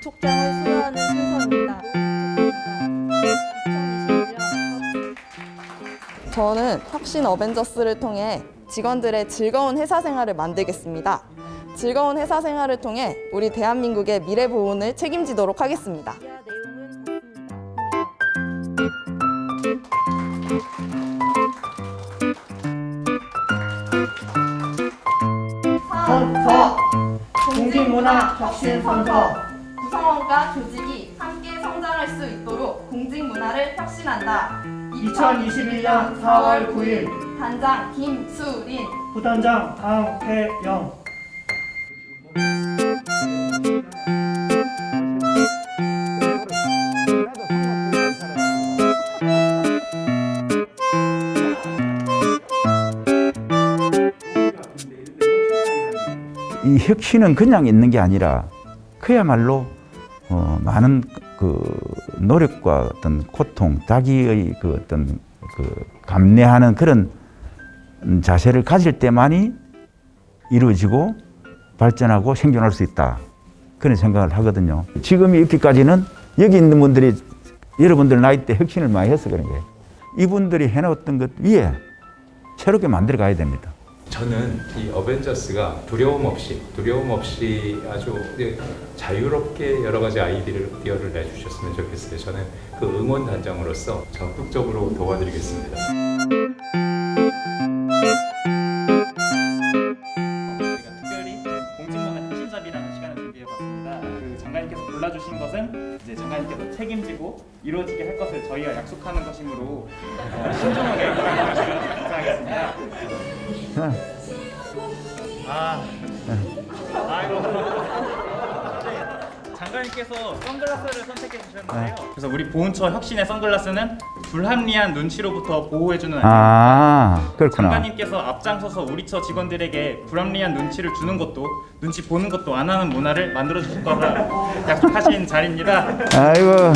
촉장을 수여하는 순서입니다. 2021년 저는 혁신 어벤져스를 통해 직원들의 즐거운 회사 생활을 만들겠습니다. 즐거운 회사 생활을 통해 우리 대한민국의 미래 보온을 책임지도록 하겠습니다. 문화 혁신 선서 구성원과 조직이 함께 성장할 수 있도록 공직 문화를 혁신한다. 2021년 4월 9일. 단장 김수린. 부단장 강태영 이 혁신은 그냥 있는 게 아니라 그야말로 어, 많은 그 노력과 어떤 고통, 자기의 그 어떤 그 감내하는 그런 자세를 가질 때만이 이루어지고 발전하고 생존할 수 있다. 그런 생각을 하거든요. 지금 이렇게까지는 여기 있는 분들이 여러분들 나이 때 혁신을 많이 해서 그런 거예요. 이분들이 해놓았던 것 위에 새롭게 만들어 가야 됩니다. 저는 이 어벤져스가 두려움 없이 두려움 없이 아주 자유롭게 여러 가지 아이디어를 내주셨으면 좋겠어요. 저는 그 응원 단장으로서 적극적으로 도와드리겠습니다. 장관님께서 골라주신 것은 이제 장관님께서 책임지고 이루어지게 할 것을 저희가 약속하는 것이므로 어, 신중하게 감사하겠습니다. 아, 아이고. 장관님께서 선글라스를 선택해 주셨는데요. 그래서 우리 보훈처 혁신의 선글라스는 불합리한 눈치로부터 보호해주는. 아, 그렇구나. 장관님께서 앞장서서 우리 처 직원들에게 불합리한 눈치를 주는 것도 눈치 보는 것도 안 하는 문화를 만들어 주실 거라 약속하신 자리입니다. 아이고.